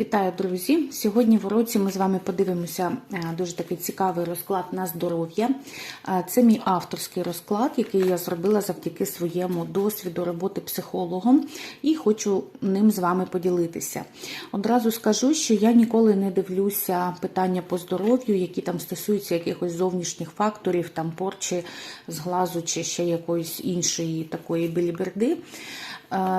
Вітаю, друзі! Сьогодні в уроці ми з вами подивимося е, дуже такий цікавий розклад на здоров'я. Е, Це мій авторський розклад, який я зробила завдяки своєму досвіду роботи психологом, і хочу ним з вами поділитися. Одразу скажу, що я ніколи не дивлюся питання по здоров'ю, які там стосуються якихось зовнішніх факторів, там порчі з глазу чи ще якоїсь іншої такої біліберди.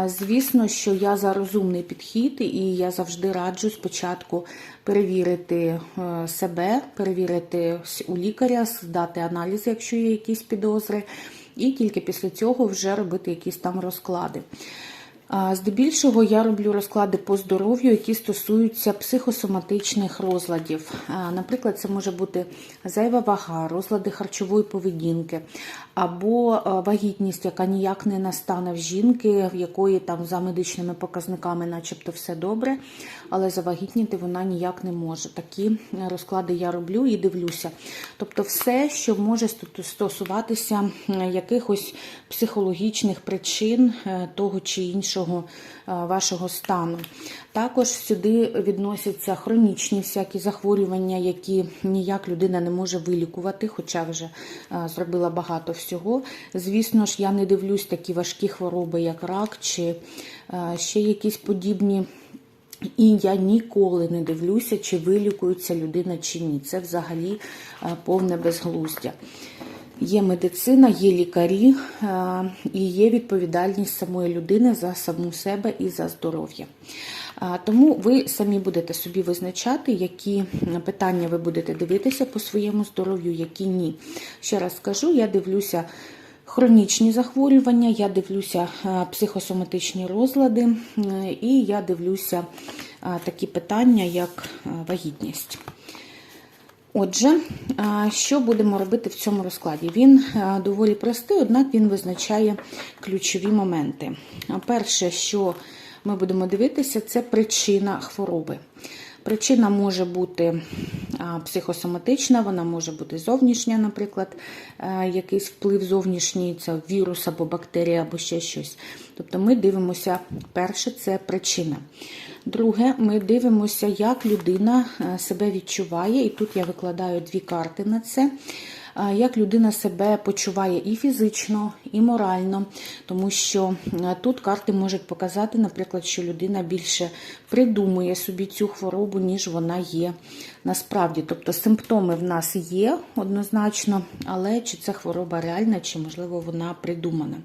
Звісно, що я за розумний підхід, і я завжди раджу спочатку перевірити е, себе, перевірити у лікаря, здати аналізи, якщо є якісь підозри, і тільки після цього вже робити якісь там розклади. Здебільшого я роблю розклади по здоров'ю, які стосуються психосоматичних розладів. Наприклад, це може бути зайва вага, розлади харчової поведінки, або вагітність, яка ніяк не настане в жінки, в якої там за медичними показниками, начебто, все добре, але завагітніти вона ніяк не може. Такі розклади я роблю і дивлюся. Тобто, все, що може стосуватися якихось психологічних причин е, того чи іншого е, вашого стану. Також сюди відносяться хронічні всякі захворювання, які ніяк людина не може вилікувати, хоча вже зробила багато всього. Звісно ж, я не дивлюсь такі важкі хвороби, як рак, чи ще якісь подібні. І я ніколи не дивлюся, чи вилікується людина чи ні. Це взагалі повне безглуздя. Є медицина, є лікарі і є відповідальність самої людини за саму себе і за здоров'я. Тому ви самі будете собі визначати, які питання ви будете дивитися по своєму здоров'ю, які ні. Ще раз скажу, я дивлюся. Хронічні захворювання, я дивлюся психосоматичні розлади, і я дивлюся такі питання, як вагітність. Отже, що будемо робити в цьому розкладі? Він доволі простий, однак він визначає ключові моменти. Перше, що ми будемо дивитися, це причина хвороби. Причина може бути психосоматична, вона може бути зовнішня, наприклад, якийсь вплив зовнішній, це вірус або бактерія, або ще щось. Тобто ми дивимося, перше, це причина. Друге, ми дивимося, як людина себе відчуває, і тут я викладаю дві карти на це. Як людина себе почуває і фізично, і морально, тому що тут карти можуть показати, наприклад, що людина більше придумує собі цю хворобу, ніж вона є насправді. Тобто симптоми в нас є однозначно, але чи це хвороба реальна, чи, можливо, вона придумана.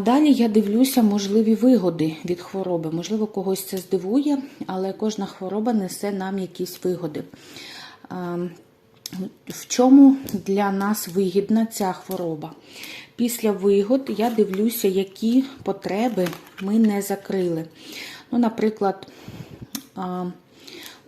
Далі я дивлюся можливі вигоди від хвороби. Можливо, когось це здивує, але кожна хвороба несе нам якісь вигоди. В чому для нас вигідна ця хвороба? Після вигод я дивлюся, які потреби ми не закрили. Ну, Наприклад,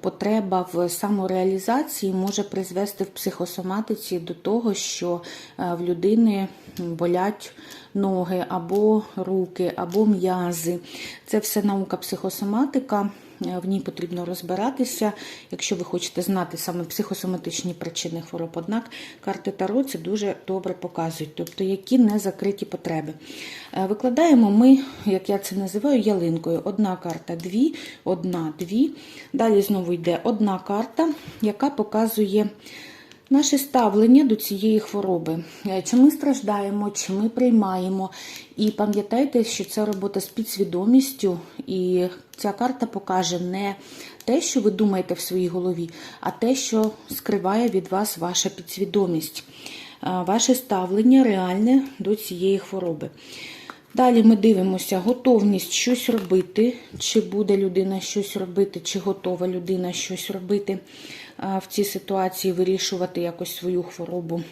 потреба в самореалізації може призвести в психосоматиці до того, що в людини болять ноги або руки, або м'язи. Це все наука психосоматика. В ній потрібно розбиратися, якщо ви хочете знати саме психосоматичні причини хвороб. Однак карти Таро це дуже добре показують, тобто які незакриті потреби. Викладаємо ми, як я це називаю, ялинкою. Одна карта, дві, одна, дві. Далі знову йде одна карта, яка показує. Наше ставлення до цієї хвороби. Чи ми страждаємо, чи ми приймаємо. І пам'ятайте, що це робота з підсвідомістю, і ця карта покаже не те, що ви думаєте в своїй голові, а те, що скриває від вас ваша підсвідомість, ваше ставлення реальне до цієї хвороби. Далі ми дивимося готовність щось робити, чи буде людина щось робити, чи готова людина щось робити в цій ситуації, вирішувати якось свою хворобу,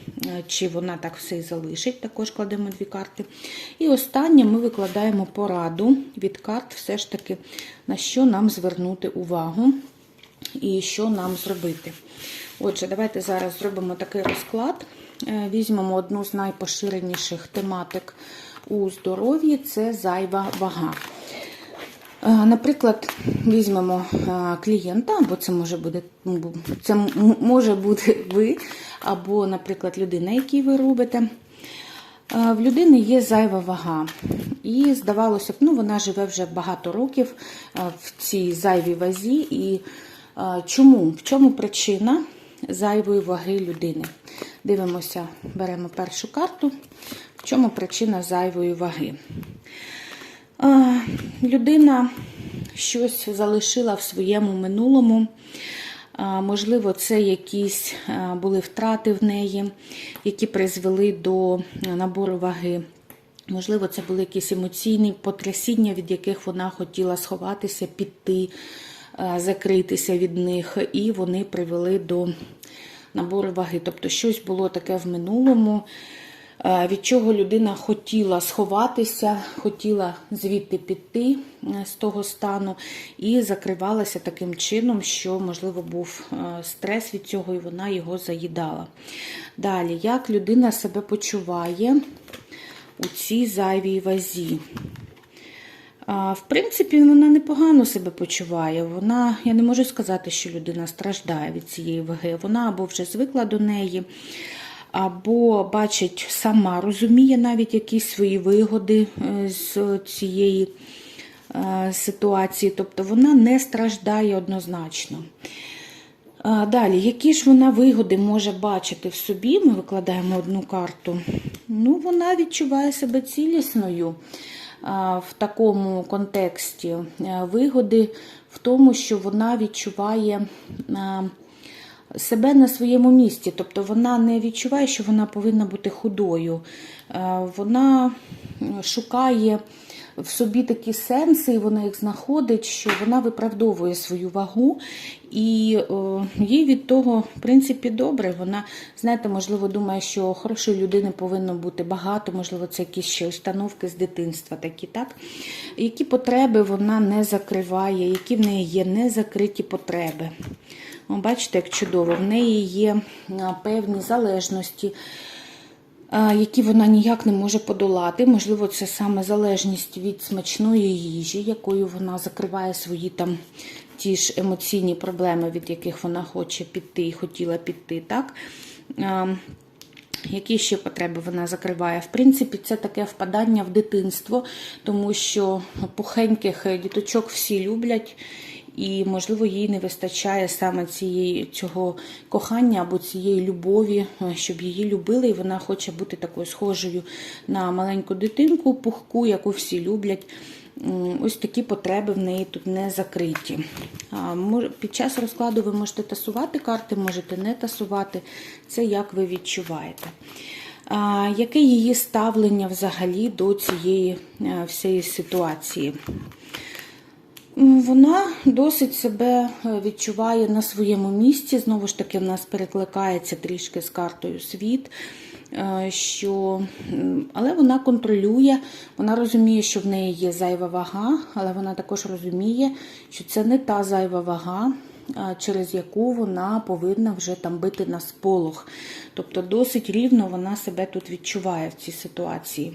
чи вона так все і залишить. Також кладемо дві карти. І останнє ми викладаємо пораду від карт, все ж таки, на що нам звернути увагу і що нам зробити. Отже, давайте зараз зробимо такий розклад. Е, візьмемо одну з найпоширеніших тематик у здоров'ї це зайва вага. Наприклад, візьмемо клієнта, або це може бути це може бути ви, або, наприклад, людина, якій ви робите. Е, В людини є зайва вага. І здавалося б, ну вона живе вже багато років е, в цій зайвій вазі. І е, чому? В чому причина зайвої ваги людини? Дивимося, беремо першу карту. В чому причина зайвої ваги? Е, Людина щось залишила в своєму минулому. Можливо, це якісь були втрати в неї, які призвели до набору ваги. Можливо, це були якісь емоційні потрясіння, від яких вона хотіла сховатися, піти, закритися від них, і вони привели до набору ваги. Тобто, щось було таке в минулому, від чого людина хотіла сховатися, хотіла звідти піти е, з того стану, і закривалася таким чином, що, можливо, був е, стрес від цього, і вона його заїдала. Далі, як людина себе почуває у цій зайвій вазі? В принципі, вона непогано себе почуває. Вона, я не можу сказати, що людина страждає від цієї ваги. Вона або вже звикла до неї, або бачить сама, розуміє навіть якісь свої вигоди е, з цієї е, ситуації. Тобто вона не страждає однозначно. Далі, які ж вона вигоди може бачити в собі? Ми викладаємо одну карту. Ну, вона відчуває себе цілісною в такому контексті. Е, Вигоди в тому, що вона відчуває себе на своєму місці. Тобто вона не відчуває, що вона повинна бути худою. Е, Вона шукає в собі такі сенси, і вона їх знаходить, що вона виправдовує свою вагу, і о, їй від того, в принципі, добре. Вона, знаєте, можливо, думає, що хорошої людини повинно бути багато, можливо, це якісь ще установки з дитинства, такі, так? Які потреби вона не закриває, які в неї є незакриті потреби. О, Бачите, як чудово, в неї є певні залежності які вона ніяк не може подолати. Можливо, це саме залежність від смачної їжі, якою вона закриває свої там ті ж емоційні проблеми, від яких вона хоче піти і хотіла піти. так? Які ще потреби вона закриває? В принципі, це таке впадання в дитинство, тому що пухеньких діточок всі люблять, і, можливо, їй не вистачає саме цієї цього кохання або цієї любові, щоб її любили, і вона хоче бути такою схожою на маленьку дитинку, пухку, яку всі люблять. Ось такі потреби в неї тут не закриті. Під час розкладу ви можете тасувати карти, можете не тасувати. Це як ви відчуваєте. Яке її ставлення взагалі до цієї е, всієї ситуації? Вона досить себе е, відчуває на своєму місці. Знову ж таки, в нас перекликається трішки з картою світ. е, Що, але вона контролює, вона розуміє, що в неї є зайва вага, але вона також розуміє, що це не та зайва вага, через яку вона повинна вже там бити на сполох. Тобто досить рівно вона себе тут відчуває в цій ситуації.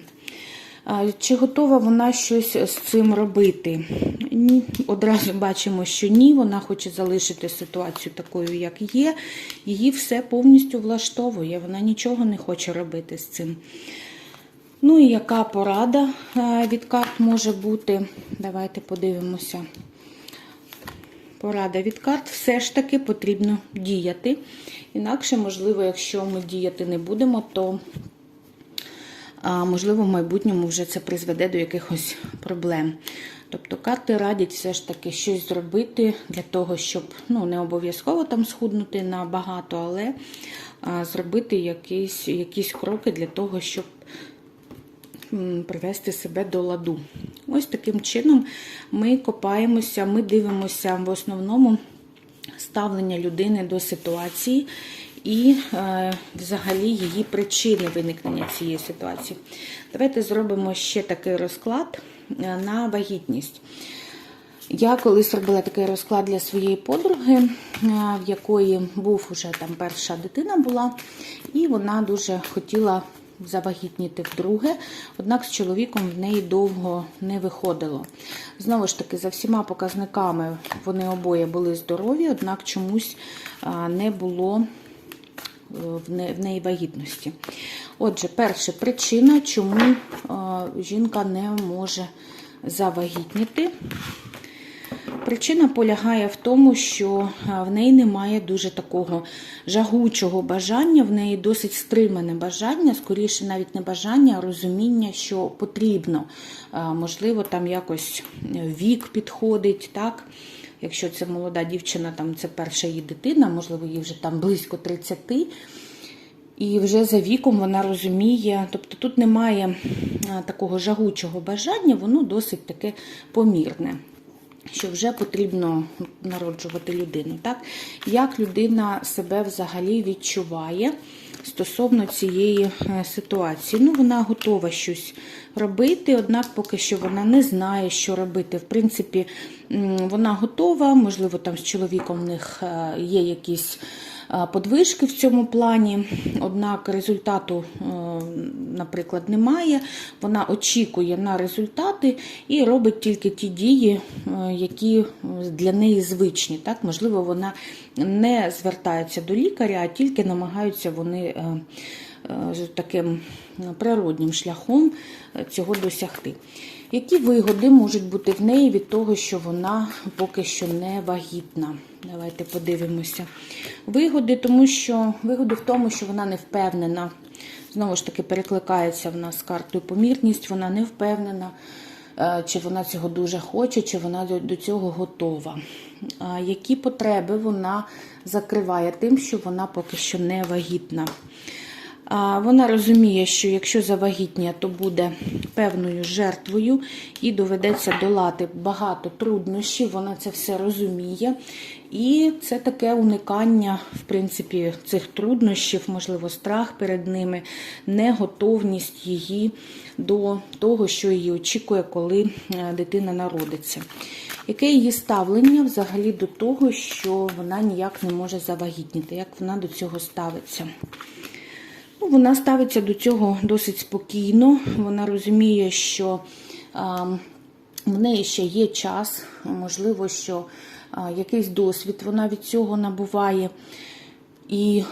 Чи готова вона щось з цим робити? Ні. Одразу бачимо, що ні, вона хоче залишити ситуацію такою, як є. Її все повністю влаштовує, вона нічого не хоче робити з цим. Ну і яка порада е, від карт може бути? Давайте подивимося. Порада від карт все ж таки потрібно діяти. Інакше, можливо, якщо ми діяти не будемо, то можливо, в майбутньому вже це призведе до якихось проблем. Тобто карти радять все ж таки щось зробити для того, щоб ну, не обов'язково там схуднути на багато, але а, зробити якісь, якісь кроки для того, щоб привести себе до ладу. Ось таким чином ми копаємося, ми дивимося в основному ставлення людини до ситуації і е, взагалі її причини виникнення цієї ситуації. Давайте зробимо ще такий розклад е, на вагітність. Я колись робила такий розклад для своєї подруги, е, в якої був уже там перша дитина була, і вона дуже хотіла завагітніти вдруге, однак з чоловіком в неї довго не виходило. Знову ж таки, за всіма показниками вони обоє були здорові, однак чомусь не було в неї вагітності. Отже, перша причина, чому е, жінка не може завагітніти. Причина полягає в тому, що е, в неї немає дуже такого жагучого бажання, в неї досить стримане бажання, скоріше навіть не бажання, а розуміння, що потрібно. Е, Можливо, там якось вік підходить, так? Якщо це молода дівчина, там це перша її дитина, можливо, їй вже там близько 30. І вже за віком вона розуміє, тобто тут немає такого жагучого бажання, воно досить таке помірне що вже потрібно народжувати людину. Так? Як людина себе взагалі відчуває стосовно цієї е, ситуації? Ну, вона готова щось робити, однак поки що вона не знає, що робити. В принципі, вона готова, можливо, там з чоловіком в них е, є якісь подвижки в цьому плані, однак результату, е, наприклад, немає. Вона очікує на результати і робить тільки ті дії, е, які для неї звичні. Так? Можливо, вона не звертається до лікаря, а тільки намагаються вони е, таким природнім шляхом цього досягти. Які вигоди можуть бути в неї від того, що вона поки що не вагітна? Давайте подивимося. Вигоди, тому що вигоди в тому, що вона не впевнена. Знову ж таки, перекликається в нас картою помірність, вона не впевнена, е, чи вона цього дуже хоче, чи вона до цього готова. Які потреби вона закриває тим, що вона поки що не вагітна. Вона розуміє, що якщо завагітніє, то буде певною жертвою і доведеться долати багато труднощів. Вона це все розуміє. І це таке уникання, в принципі, цих труднощів, можливо, страх перед ними, неготовність її до того, що її очікує, коли е, дитина народиться. Яке її ставлення взагалі до того, що вона ніяк не може завагітніти? Як вона до цього ставиться? Ну, вона ставиться до цього досить спокійно. Вона розуміє, що в неї ще є час, можливо, що якийсь досвід вона від цього набуває. І,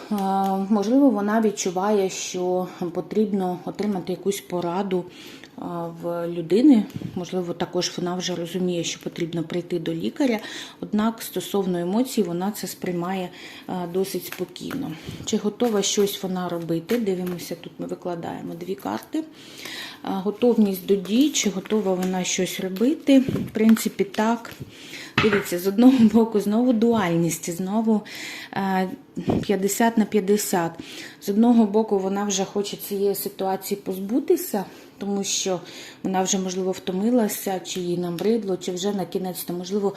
можливо, вона відчуває, що потрібно отримати якусь пораду в людини. Можливо, також вона вже розуміє, що потрібно прийти до лікаря. Однак, стосовно емоцій, вона це сприймає досить спокійно. Чи готова щось вона робити? Дивимося, тут ми викладаємо дві карти. Готовність до дій, чи готова вона щось робити? В принципі, так. Дивіться, з одного боку, знову дуальність, знову е, 50 на 50. З одного боку, вона вже хоче цієї ситуації позбутися, тому що вона вже, можливо, втомилася, чи їй набридло, чи вже на кінець, то, можливо,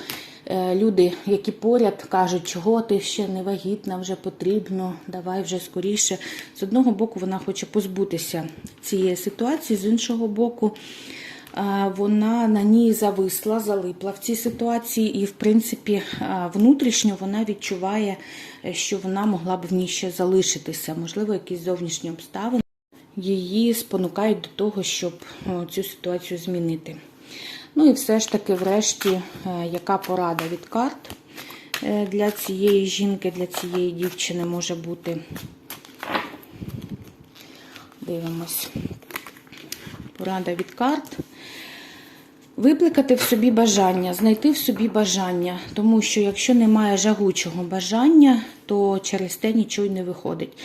е, люди, які поряд, кажуть, чого ти ще не вагітна, вже потрібно, давай вже скоріше. З одного боку, вона хоче позбутися цієї ситуації, з іншого боку, вона на ній зависла, залипла в цій ситуації, і, в принципі, внутрішньо вона відчуває, е, що вона могла б в ній ще залишитися, можливо, якісь зовнішні обставини її спонукають до того, щоб цю ситуацію змінити. Ну і все ж таки, врешті, е, яка порада від карт е, для цієї жінки, для цієї дівчини може бути. Дивимось. Порада від карт. Викликати в собі бажання, знайти в собі бажання, тому що якщо немає жагучого бажання, то через те нічого не виходить.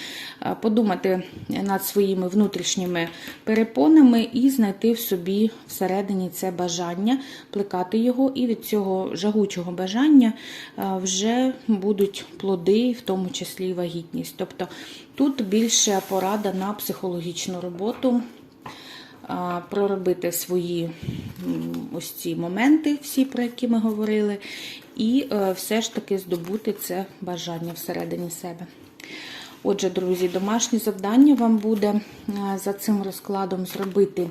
Подумати над своїми внутрішніми перепонами і знайти в собі всередині це бажання, плекати його, і від цього жагучого бажання вже будуть плоди, в тому числі і вагітність. Тобто тут більше порада на психологічну роботу проробити свої ось ці моменти, всі, про які ми говорили, і е, все ж таки здобути це бажання всередині себе. Отже, друзі, домашнє завдання вам буде е, за цим розкладом зробити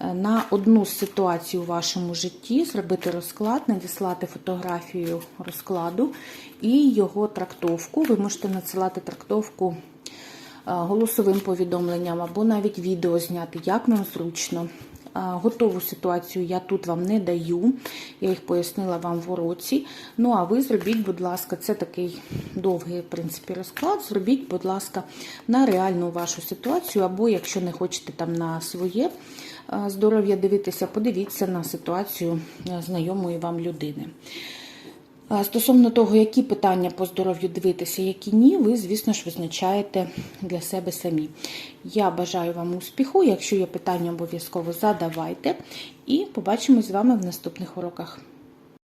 е, на одну з ситуацій у вашому житті, зробити розклад, надіслати фотографію розкладу і його трактовку. Ви можете надсилати трактовку голосовим повідомленням або навіть відео зняти, як вам зручно. Готову ситуацію я тут вам не даю, я їх пояснила вам в уроці. Ну а ви зробіть, будь ласка, це такий довгий в принципі, розклад. Зробіть, будь ласка, на реальну вашу ситуацію, або якщо не хочете там на своє здоров'я дивитися, подивіться на ситуацію знайомої вам людини. Стосовно того, які питання по здоров'ю дивитися, які ні, ви, звісно ж, визначаєте для себе самі. Я бажаю вам успіху. Якщо є питання, обов'язково задавайте. І побачимось з вами в наступних уроках.